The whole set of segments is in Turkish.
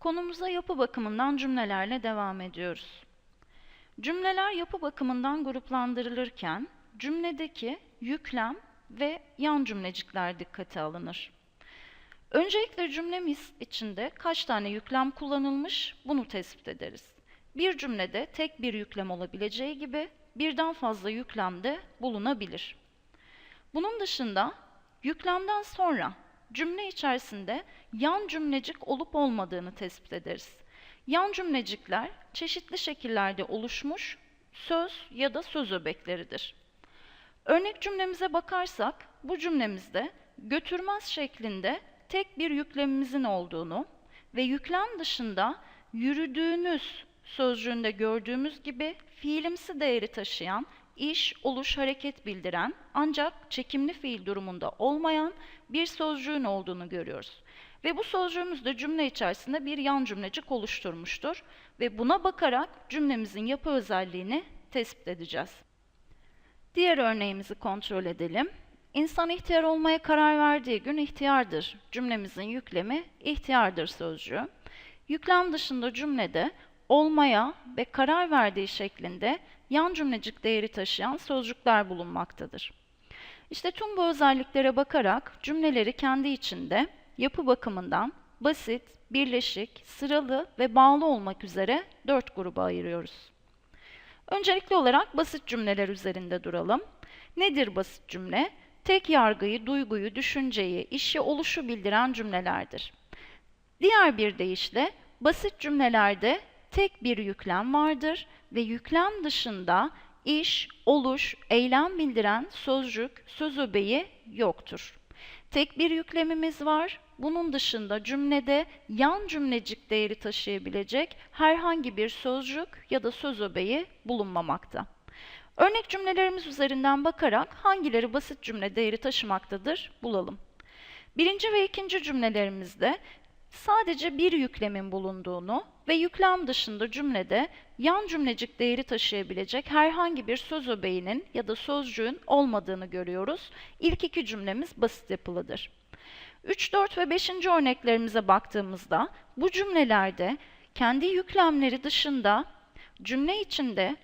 Konumuza yapı bakımından cümlelerle devam ediyoruz. Cümleler yapı bakımından gruplandırılırken cümledeki yüklem ve yan cümlecikler dikkate alınır. Öncelikle cümlemiz içinde kaç tane yüklem kullanılmış bunu tespit ederiz. Bir cümlede tek bir yüklem olabileceği gibi birden fazla yüklem de bulunabilir. Bunun dışında yüklemden sonra cümle içerisinde yan cümlecik olup olmadığını tespit ederiz. Yan cümlecikler çeşitli şekillerde oluşmuş söz ya da söz öbekleridir. Örnek cümlemize bakarsak bu cümlemizde götürmez şeklinde tek bir yüklemimizin olduğunu ve yüklem dışında yürüdüğünüz sözcüğünde gördüğümüz gibi fiilimsi değeri taşıyan iş, oluş, hareket bildiren ancak çekimli fiil durumunda olmayan bir sözcüğün olduğunu görüyoruz. Ve bu sözcüğümüz de cümle içerisinde bir yan cümlecik oluşturmuştur ve buna bakarak cümlemizin yapı özelliğini tespit edeceğiz. Diğer örneğimizi kontrol edelim. İnsan ihtiyar olmaya karar verdiği gün ihtiyardır. Cümlemizin yüklemi ihtiyardır sözcüğü. Yüklem dışında cümlede olmaya ve karar verdiği şeklinde yan cümlecik değeri taşıyan sözcükler bulunmaktadır. İşte tüm bu özelliklere bakarak cümleleri kendi içinde yapı bakımından basit, birleşik, sıralı ve bağlı olmak üzere dört gruba ayırıyoruz. Öncelikli olarak basit cümleler üzerinde duralım. Nedir basit cümle? Tek yargıyı, duyguyu, düşünceyi, işi, oluşu bildiren cümlelerdir. Diğer bir deyişle basit cümlelerde tek bir yüklem vardır ve yüklem dışında iş, oluş, eylem bildiren sözcük, söz öbeği yoktur. Tek bir yüklemimiz var. Bunun dışında cümlede yan cümlecik değeri taşıyabilecek herhangi bir sözcük ya da söz öbeği bulunmamakta. Örnek cümlelerimiz üzerinden bakarak hangileri basit cümle değeri taşımaktadır bulalım. Birinci ve ikinci cümlelerimizde sadece bir yüklemin bulunduğunu ve yüklem dışında cümlede yan cümlecik değeri taşıyabilecek herhangi bir söz öbeğinin ya da sözcüğün olmadığını görüyoruz. İlk iki cümlemiz basit yapılıdır. 3, 4 ve 5. örneklerimize baktığımızda bu cümlelerde kendi yüklemleri dışında cümle içinde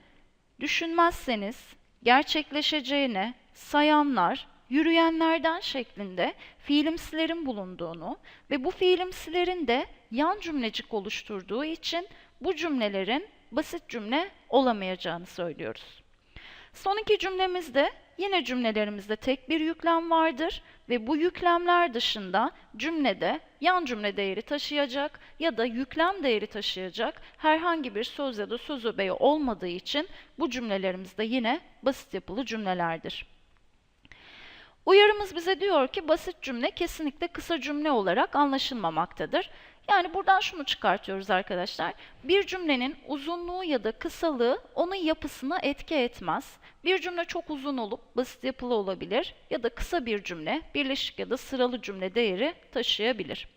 düşünmezseniz gerçekleşeceğine sayanlar, yürüyenlerden şeklinde fiilimsilerin bulunduğunu ve bu fiilimsilerin de yan cümlecik oluşturduğu için bu cümlelerin basit cümle olamayacağını söylüyoruz. Son iki cümlemizde yine cümlelerimizde tek bir yüklem vardır ve bu yüklemler dışında cümlede yan cümle değeri taşıyacak ya da yüklem değeri taşıyacak herhangi bir söz ya da söz öbeği olmadığı için bu cümlelerimiz de yine basit yapılı cümlelerdir. Uyarımız bize diyor ki basit cümle kesinlikle kısa cümle olarak anlaşılmamaktadır. Yani buradan şunu çıkartıyoruz arkadaşlar. Bir cümlenin uzunluğu ya da kısalığı onun yapısına etki etmez. Bir cümle çok uzun olup basit yapılı olabilir ya da kısa bir cümle birleşik ya da sıralı cümle değeri taşıyabilir.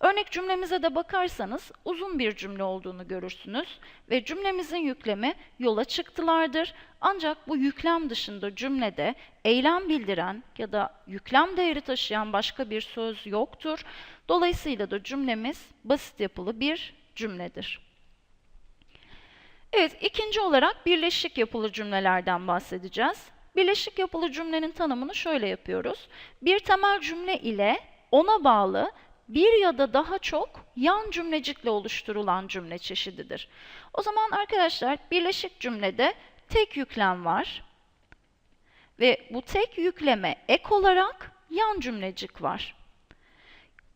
Örnek cümlemize de bakarsanız uzun bir cümle olduğunu görürsünüz ve cümlemizin yüklemi yola çıktılardır. Ancak bu yüklem dışında cümlede eylem bildiren ya da yüklem değeri taşıyan başka bir söz yoktur. Dolayısıyla da cümlemiz basit yapılı bir cümledir. Evet, ikinci olarak birleşik yapılı cümlelerden bahsedeceğiz. Birleşik yapılı cümlenin tanımını şöyle yapıyoruz. Bir temel cümle ile ona bağlı bir ya da daha çok yan cümlecikle oluşturulan cümle çeşididir. O zaman arkadaşlar birleşik cümlede tek yüklem var ve bu tek yükleme ek olarak yan cümlecik var.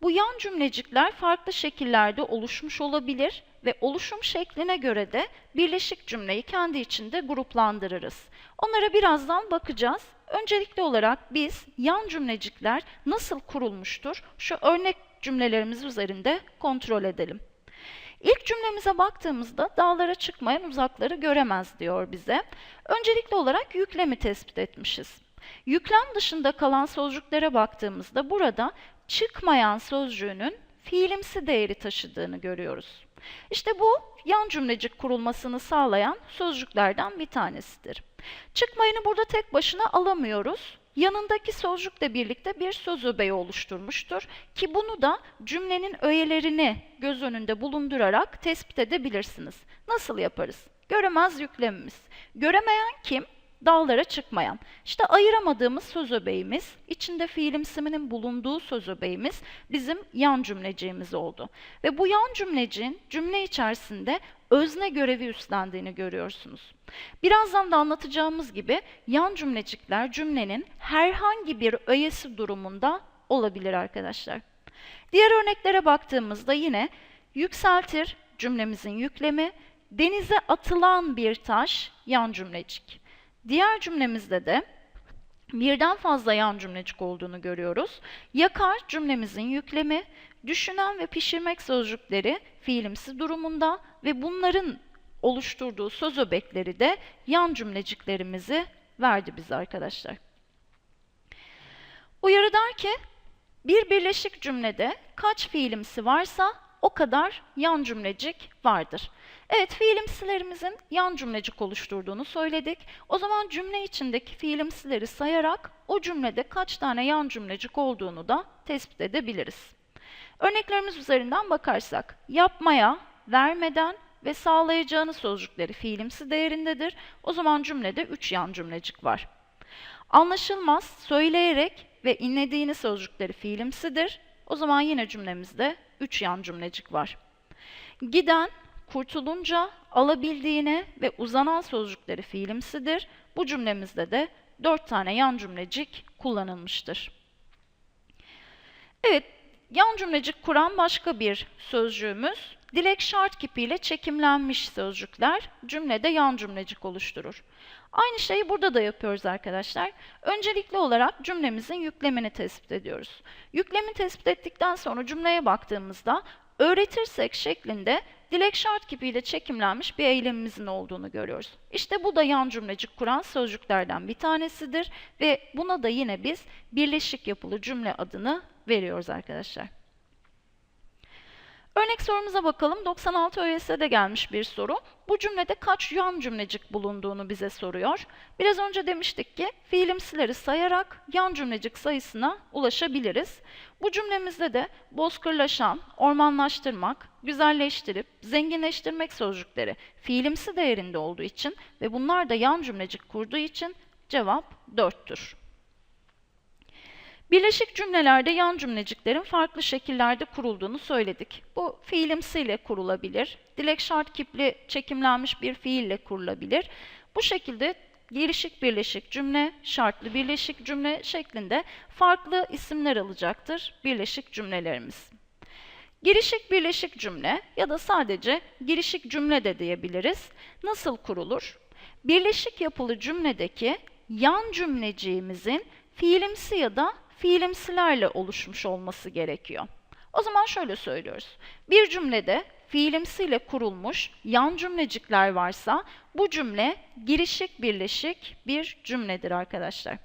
Bu yan cümlecikler farklı şekillerde oluşmuş olabilir ve oluşum şekline göre de birleşik cümleyi kendi içinde gruplandırırız. Onlara birazdan bakacağız. Öncelikli olarak biz yan cümlecikler nasıl kurulmuştur? Şu örnek cümlelerimiz üzerinde kontrol edelim. İlk cümlemize baktığımızda dağlara çıkmayan uzakları göremez diyor bize. Öncelikli olarak yüklemi tespit etmişiz. Yüklem dışında kalan sözcüklere baktığımızda burada çıkmayan sözcüğünün fiilimsi değeri taşıdığını görüyoruz. İşte bu yan cümlecik kurulmasını sağlayan sözcüklerden bir tanesidir. Çıkmayını burada tek başına alamıyoruz. Yanındaki sözcükle birlikte bir söz öbeği oluşturmuştur ki bunu da cümlenin öğelerini göz önünde bulundurarak tespit edebilirsiniz. Nasıl yaparız? Göremez yüklemimiz. Göremeyen kim? Dağlara çıkmayan. İşte ayıramadığımız söz öbeğimiz, içinde fiilimsiminin bulunduğu söz öbeğimiz bizim yan cümleciğimiz oldu. Ve bu yan cümleciğin cümle içerisinde özne görevi üstlendiğini görüyorsunuz. Birazdan da anlatacağımız gibi yan cümlecikler cümlenin herhangi bir öğesi durumunda olabilir arkadaşlar. Diğer örneklere baktığımızda yine yükseltir cümlemizin yüklemi, denize atılan bir taş yan cümlecik. Diğer cümlemizde de birden fazla yan cümlecik olduğunu görüyoruz. Yakar cümlemizin yüklemi, düşünen ve pişirmek sözcükleri fiilimsi durumunda ve bunların oluşturduğu söz öbekleri de yan cümleciklerimizi verdi bize arkadaşlar. Uyarı der ki, bir birleşik cümlede kaç fiilimsi varsa o kadar yan cümlecik vardır. Evet, fiilimsilerimizin yan cümlecik oluşturduğunu söyledik. O zaman cümle içindeki fiilimsileri sayarak o cümlede kaç tane yan cümlecik olduğunu da tespit edebiliriz. Örneklerimiz üzerinden bakarsak, yapmaya, vermeden ve sağlayacağını sözcükleri fiilimsi değerindedir. O zaman cümlede 3 yan cümlecik var. Anlaşılmaz, söyleyerek ve inlediğini sözcükleri fiilimsidir. O zaman yine cümlemizde 3 yan cümlecik var. Giden, kurtulunca, alabildiğine ve uzanan sözcükleri fiilimsidir. Bu cümlemizde de 4 tane yan cümlecik kullanılmıştır. Evet, yan cümlecik kuran başka bir sözcüğümüz, dilek şart kipiyle çekimlenmiş sözcükler cümlede yan cümlecik oluşturur. Aynı şeyi burada da yapıyoruz arkadaşlar. Öncelikli olarak cümlemizin yüklemini tespit ediyoruz. Yüklemi tespit ettikten sonra cümleye baktığımızda öğretirsek şeklinde dilek şart kipiyle çekimlenmiş bir eylemimizin olduğunu görüyoruz. İşte bu da yan cümlecik kuran sözcüklerden bir tanesidir ve buna da yine biz birleşik yapılı cümle adını veriyoruz arkadaşlar. Örnek sorumuza bakalım. 96 ÖSS'de gelmiş bir soru. Bu cümlede kaç yan cümlecik bulunduğunu bize soruyor. Biraz önce demiştik ki fiilimsileri sayarak yan cümlecik sayısına ulaşabiliriz. Bu cümlemizde de bozkırlaşan, ormanlaştırmak, güzelleştirip, zenginleştirmek sözcükleri fiilimsi değerinde olduğu için ve bunlar da yan cümlecik kurduğu için cevap 4'tür. Birleşik cümlelerde yan cümleciklerin farklı şekillerde kurulduğunu söyledik. Bu fiilimsiyle kurulabilir, dilek şart kipli çekimlenmiş bir fiille kurulabilir. Bu şekilde gelişik birleşik cümle, şartlı birleşik cümle şeklinde farklı isimler alacaktır birleşik cümlelerimiz. Girişik birleşik cümle ya da sadece girişik cümle de diyebiliriz. Nasıl kurulur? Birleşik yapılı cümledeki yan cümleciğimizin fiilimsi ya da fiilimsilerle oluşmuş olması gerekiyor. O zaman şöyle söylüyoruz. Bir cümlede fiilimsiyle kurulmuş yan cümlecikler varsa bu cümle girişik birleşik bir cümledir arkadaşlar.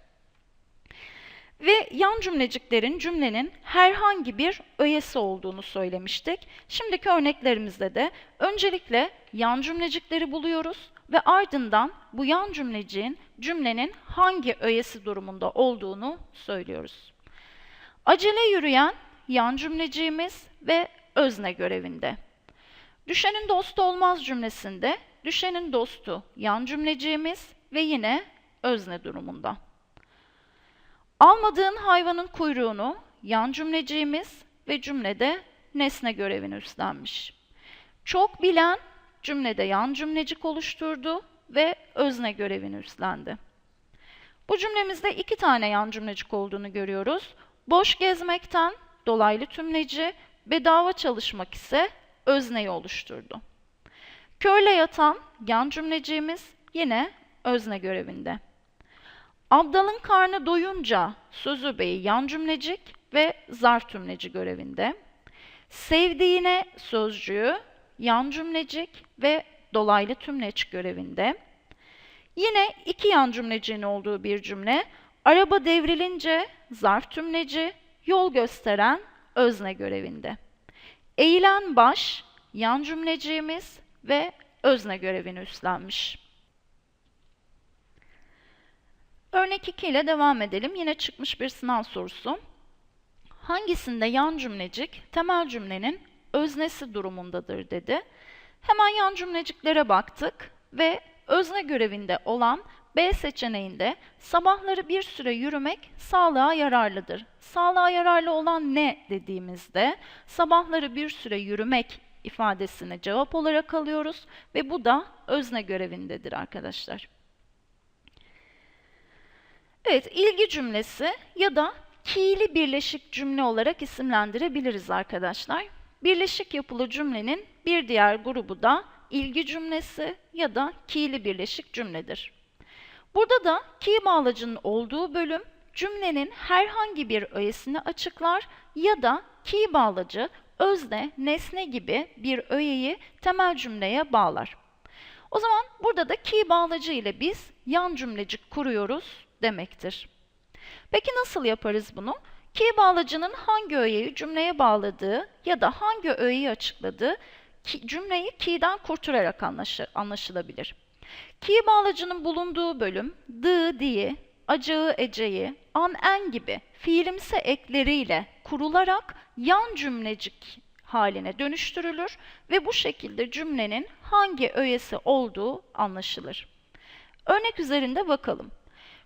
Ve yan cümleciklerin cümlenin herhangi bir öğesi olduğunu söylemiştik. Şimdiki örneklerimizde de öncelikle yan cümlecikleri buluyoruz ve ardından bu yan cümleciğin cümlenin hangi öğesi durumunda olduğunu söylüyoruz. Acele yürüyen yan cümleciğimiz ve özne görevinde. Düşenin dostu olmaz cümlesinde düşenin dostu yan cümleciğimiz ve yine özne durumunda. Almadığın hayvanın kuyruğunu yan cümleciğimiz ve cümlede nesne görevini üstlenmiş. Çok bilen cümlede yan cümlecik oluşturdu ve özne görevini üstlendi. Bu cümlemizde iki tane yan cümlecik olduğunu görüyoruz. Boş gezmekten dolaylı tümleci, bedava çalışmak ise özneyi oluşturdu. Körle yatan yan cümleciğimiz yine özne görevinde. Abdalın karnı doyunca söz öbeği yan cümlecik ve zarf tümleci görevinde. Sevdiğine sözcüğü yan cümlecik ve dolaylı tümleç görevinde. Yine iki yan cümleciğin olduğu bir cümle. Araba devrilince zarf tümleci, yol gösteren özne görevinde. Eğilen baş yan cümleciğimiz ve özne görevini üstlenmiş. Örnek 2 ile devam edelim. Yine çıkmış bir sınav sorusu. Hangisinde yan cümlecik temel cümlenin öznesi durumundadır dedi. Hemen yan cümleciklere baktık ve özne görevinde olan B seçeneğinde sabahları bir süre yürümek sağlığa yararlıdır. Sağlığa yararlı olan ne dediğimizde sabahları bir süre yürümek ifadesini cevap olarak alıyoruz ve bu da özne görevindedir arkadaşlar. Evet, ilgi cümlesi ya da ki'li birleşik cümle olarak isimlendirebiliriz arkadaşlar. Birleşik yapılı cümlenin bir diğer grubu da ilgi cümlesi ya da ki'li birleşik cümledir. Burada da ki bağlacının olduğu bölüm cümlenin herhangi bir öğesini açıklar ya da ki bağlacı özne, nesne gibi bir öğeyi temel cümleye bağlar. O zaman burada da ki bağlacı ile biz yan cümlecik kuruyoruz demektir. Peki nasıl yaparız bunu? Ki bağlacının hangi öğeyi cümleye bağladığı ya da hangi öğeyi açıkladığı ki, cümleyi ki'den kurtararak anlaşı, anlaşılabilir. Ki bağlacının bulunduğu bölüm dı, diye, acağı, eceği, an, en gibi fiilimsi ekleriyle kurularak yan cümlecik haline dönüştürülür ve bu şekilde cümlenin hangi öğesi olduğu anlaşılır. Örnek üzerinde bakalım.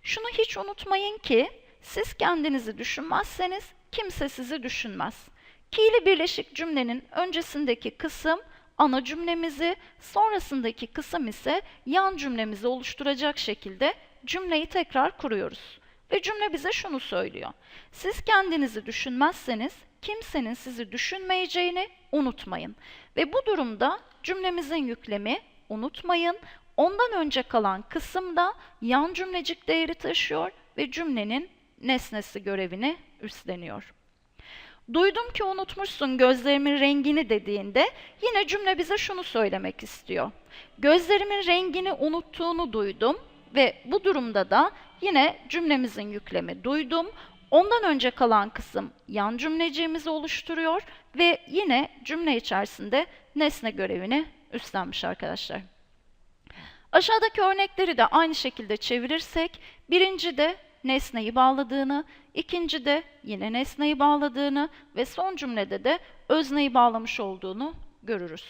Şunu hiç unutmayın ki siz kendinizi düşünmezseniz kimse sizi düşünmez. Ki'li birleşik cümlenin öncesindeki kısım ana cümlemizi, sonrasındaki kısım ise yan cümlemizi oluşturacak şekilde cümleyi tekrar kuruyoruz. Ve cümle bize şunu söylüyor. Siz kendinizi düşünmezseniz kimsenin sizi düşünmeyeceğini unutmayın. Ve bu durumda cümlemizin yüklemi unutmayın. Ondan önce kalan kısım da yan cümlecik değeri taşıyor ve cümlenin nesnesi görevini üstleniyor. Duydum ki unutmuşsun gözlerimin rengini dediğinde yine cümle bize şunu söylemek istiyor. Gözlerimin rengini unuttuğunu duydum ve bu durumda da yine cümlemizin yüklemi duydum. Ondan önce kalan kısım yan cümleciğimizi oluşturuyor ve yine cümle içerisinde nesne görevini üstlenmiş arkadaşlar. Aşağıdaki örnekleri de aynı şekilde çevirirsek, birinci de nesneyi bağladığını, ikinci de yine nesneyi bağladığını ve son cümlede de özneyi bağlamış olduğunu görürüz.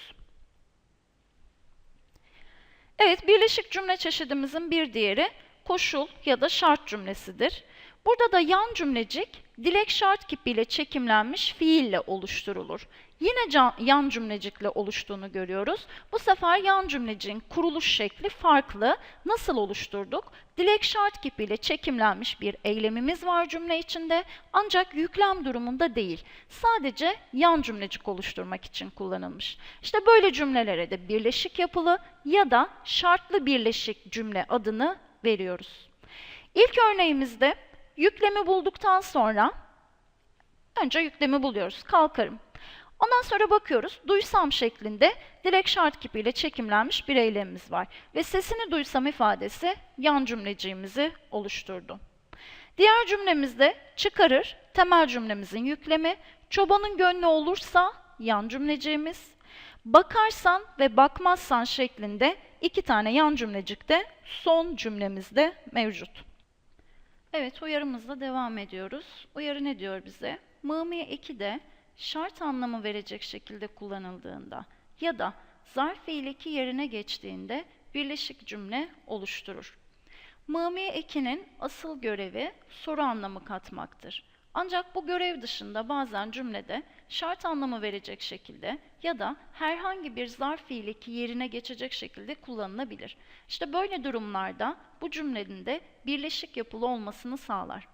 Evet, birleşik cümle çeşidimizin bir diğeri koşul ya da şart cümlesidir. Burada da yan cümlecik dilek şart kipiyle çekimlenmiş fiille oluşturulur. Yine yan cümlecikle oluştuğunu görüyoruz. Bu sefer yan cümleciğin kuruluş şekli farklı. Nasıl oluşturduk? Dilek şart kipiyle çekimlenmiş bir eylemimiz var cümle içinde ancak yüklem durumunda değil. Sadece yan cümlecik oluşturmak için kullanılmış. İşte böyle cümlelere de birleşik yapılı ya da şartlı birleşik cümle adını veriyoruz. İlk örneğimizde yüklemi bulduktan sonra önce yüklemi buluyoruz. Kalkarım. Ondan sonra bakıyoruz, duysam şeklinde direkt şart kipiyle çekimlenmiş bir eylemimiz var. Ve sesini duysam ifadesi yan cümleciğimizi oluşturdu. Diğer cümlemizde çıkarır, temel cümlemizin yüklemi, çobanın gönlü olursa yan cümleciğimiz, bakarsan ve bakmazsan şeklinde iki tane yan cümlecik de son cümlemizde mevcut. Evet, uyarımızla devam ediyoruz. Uyarı ne diyor bize? Mımiye 2'de şart anlamı verecek şekilde kullanıldığında ya da zarf fiiliki yerine geçtiğinde birleşik cümle oluşturur. Mımi ekinin asıl görevi soru anlamı katmaktır. Ancak bu görev dışında bazen cümlede şart anlamı verecek şekilde ya da herhangi bir zarf fiiliki yerine geçecek şekilde kullanılabilir. İşte böyle durumlarda bu cümlenin de birleşik yapılı olmasını sağlar.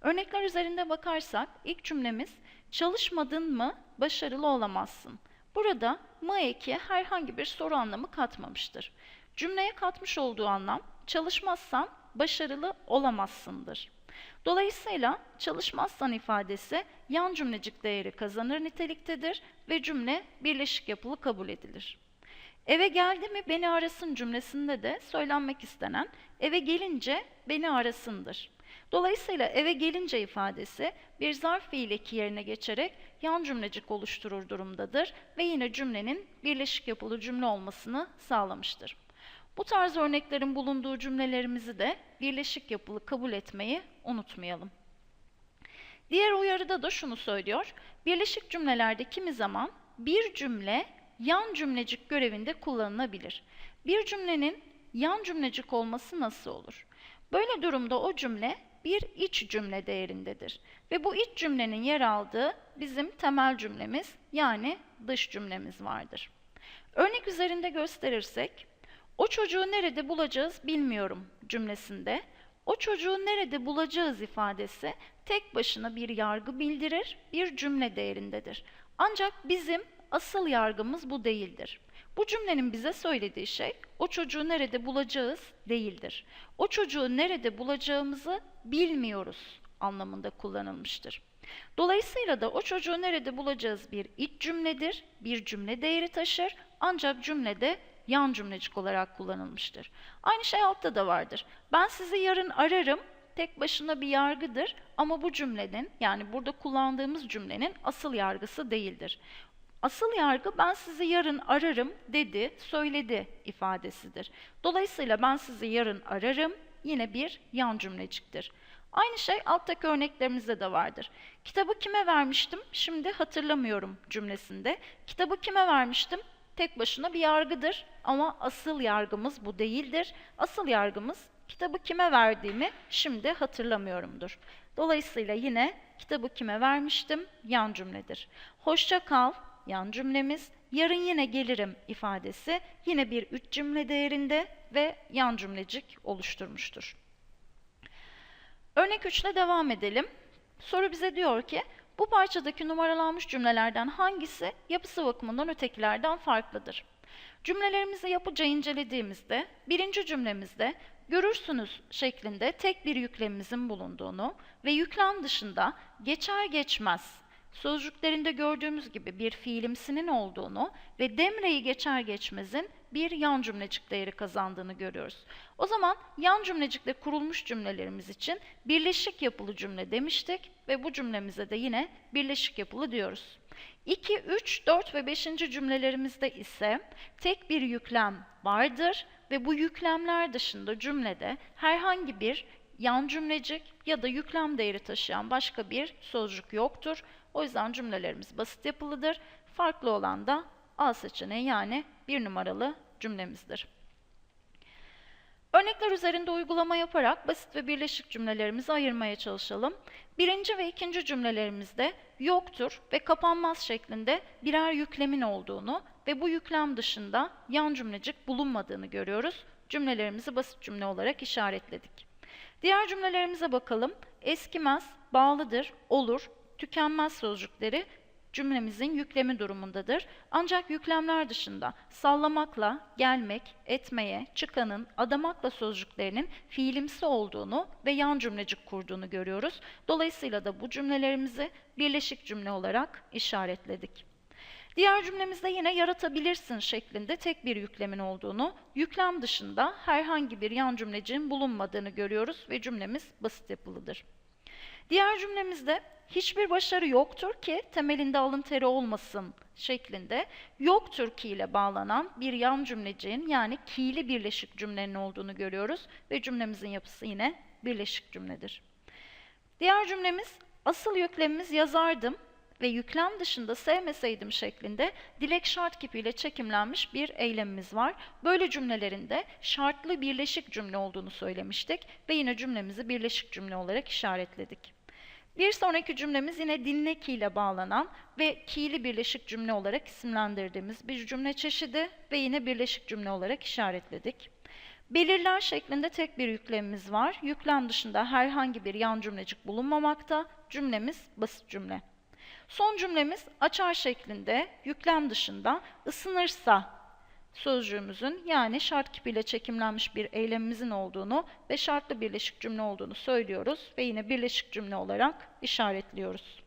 Örnekler üzerinde bakarsak ilk cümlemiz çalışmadın mı başarılı olamazsın. Burada mı eki herhangi bir soru anlamı katmamıştır. Cümleye katmış olduğu anlam çalışmazsan başarılı olamazsındır. Dolayısıyla çalışmazsan ifadesi yan cümlecik değeri kazanır niteliktedir ve cümle birleşik yapılı kabul edilir. Eve geldi mi beni arasın cümlesinde de söylenmek istenen eve gelince beni arasındır. Dolayısıyla eve gelince ifadesi bir zarf fiileki yerine geçerek yan cümlecik oluşturur durumdadır ve yine cümlenin birleşik yapılı cümle olmasını sağlamıştır. Bu tarz örneklerin bulunduğu cümlelerimizi de birleşik yapılı kabul etmeyi unutmayalım. Diğer uyarıda da şunu söylüyor. Birleşik cümlelerde kimi zaman bir cümle yan cümlecik görevinde kullanılabilir. Bir cümlenin yan cümlecik olması nasıl olur? Böyle durumda o cümle bir iç cümle değerindedir. Ve bu iç cümlenin yer aldığı bizim temel cümlemiz yani dış cümlemiz vardır. Örnek üzerinde gösterirsek, o çocuğu nerede bulacağız bilmiyorum cümlesinde o çocuğu nerede bulacağız ifadesi tek başına bir yargı bildirir, bir cümle değerindedir. Ancak bizim asıl yargımız bu değildir. Bu cümlenin bize söylediği şey o çocuğu nerede bulacağız değildir. O çocuğu nerede bulacağımızı bilmiyoruz anlamında kullanılmıştır. Dolayısıyla da o çocuğu nerede bulacağız bir iç cümledir, bir cümle değeri taşır ancak cümlede yan cümlecik olarak kullanılmıştır. Aynı şey altta da vardır. Ben sizi yarın ararım tek başına bir yargıdır ama bu cümlenin yani burada kullandığımız cümlenin asıl yargısı değildir. Asıl yargı ben sizi yarın ararım dedi, söyledi ifadesidir. Dolayısıyla ben sizi yarın ararım yine bir yan cümleciktir. Aynı şey alttaki örneklerimizde de vardır. Kitabı kime vermiştim? Şimdi hatırlamıyorum cümlesinde. Kitabı kime vermiştim? tek başına bir yargıdır ama asıl yargımız bu değildir. Asıl yargımız kitabı kime verdiğimi şimdi hatırlamıyorumdur. Dolayısıyla yine kitabı kime vermiştim yan cümledir. Hoşça kal yan cümlemiz, yarın yine gelirim ifadesi yine bir üç cümle değerinde ve yan cümlecik oluşturmuştur. Örnek 3 ile devam edelim. Soru bize diyor ki bu parçadaki numaralanmış cümlelerden hangisi yapısı bakımından ötekilerden farklıdır? Cümlelerimizi yapıca incelediğimizde birinci cümlemizde görürsünüz şeklinde tek bir yüklemimizin bulunduğunu ve yüklem dışında geçer geçmez sözcüklerinde gördüğümüz gibi bir fiilimsinin olduğunu ve demreyi geçer geçmezin bir yan cümlecik değeri kazandığını görüyoruz. O zaman yan cümlecikle kurulmuş cümlelerimiz için birleşik yapılı cümle demiştik ve bu cümlemize de yine birleşik yapılı diyoruz. 2, 3, 4 ve 5. cümlelerimizde ise tek bir yüklem vardır ve bu yüklemler dışında cümlede herhangi bir yan cümlecik ya da yüklem değeri taşıyan başka bir sözcük yoktur. O yüzden cümlelerimiz basit yapılıdır. Farklı olan da A seçeneği yani bir numaralı cümlemizdir. Örnekler üzerinde uygulama yaparak basit ve birleşik cümlelerimizi ayırmaya çalışalım. Birinci ve ikinci cümlelerimizde yoktur ve kapanmaz şeklinde birer yüklemin olduğunu ve bu yüklem dışında yan cümlecik bulunmadığını görüyoruz. Cümlelerimizi basit cümle olarak işaretledik. Diğer cümlelerimize bakalım. Eskimez, bağlıdır, olur, tükenmez sözcükleri cümlemizin yüklemi durumundadır. Ancak yüklemler dışında sallamakla, gelmek, etmeye, çıkanın, adamakla sözcüklerinin fiilimsi olduğunu ve yan cümlecik kurduğunu görüyoruz. Dolayısıyla da bu cümlelerimizi birleşik cümle olarak işaretledik. Diğer cümlemizde yine yaratabilirsin şeklinde tek bir yüklemin olduğunu, yüklem dışında herhangi bir yan cümlecinin bulunmadığını görüyoruz ve cümlemiz basit yapılıdır. Diğer cümlemizde hiçbir başarı yoktur ki temelinde alın teri olmasın şeklinde yoktur ki ile bağlanan bir yan cümleciğin yani ki'li birleşik cümlenin olduğunu görüyoruz ve cümlemizin yapısı yine birleşik cümledir. Diğer cümlemiz asıl yüklemimiz yazardım ve yüklem dışında sevmeseydim şeklinde dilek şart kipiyle çekimlenmiş bir eylemimiz var. Böyle cümlelerinde şartlı birleşik cümle olduğunu söylemiştik ve yine cümlemizi birleşik cümle olarak işaretledik. Bir sonraki cümlemiz yine dinle ki ile bağlanan ve ki'li birleşik cümle olarak isimlendirdiğimiz bir cümle çeşidi ve yine birleşik cümle olarak işaretledik. Belirler şeklinde tek bir yüklemimiz var. Yüklem dışında herhangi bir yan cümlecik bulunmamakta. Cümlemiz basit cümle. Son cümlemiz açar şeklinde yüklem dışında ısınırsa sözcüğümüzün yani şart kipiyle çekimlenmiş bir eylemimizin olduğunu ve şartlı birleşik cümle olduğunu söylüyoruz ve yine birleşik cümle olarak işaretliyoruz.